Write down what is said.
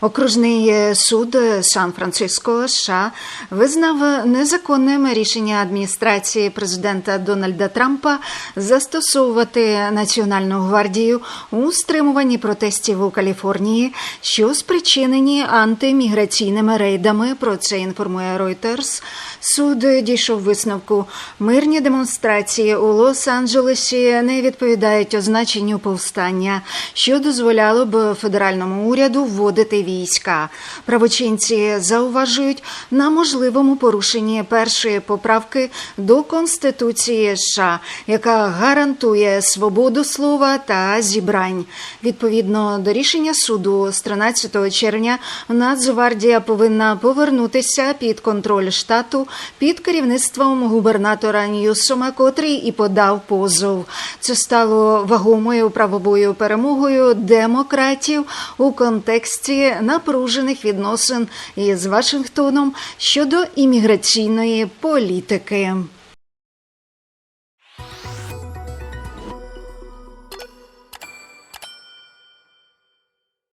Окружний суд Сан-Франциско США визнав незаконним рішення адміністрації президента Дональда Трампа застосовувати Національну гвардію у стримуванні протестів у Каліфорнії, що спричинені антиміграційними рейдами. Про це інформує Reuters. Суд дійшов висновку. Мирні демонстрації у Лос-Анджелесі не відповідають означенню повстання, що дозволяло б федеральному уряду вводити війська. Правочинці зауважують на можливому порушенні першої поправки до Конституції США, яка гарантує свободу слова та зібрань. Відповідно до рішення суду з 13 червня Нацгвардія повинна повернутися під контроль штату під керівництвом губернатора Ньюсома, котрий і подав позов. Це стало вагомою правовою перемогою демократів у контексті напружених відносин із Вашингтоном щодо імміграційної політики.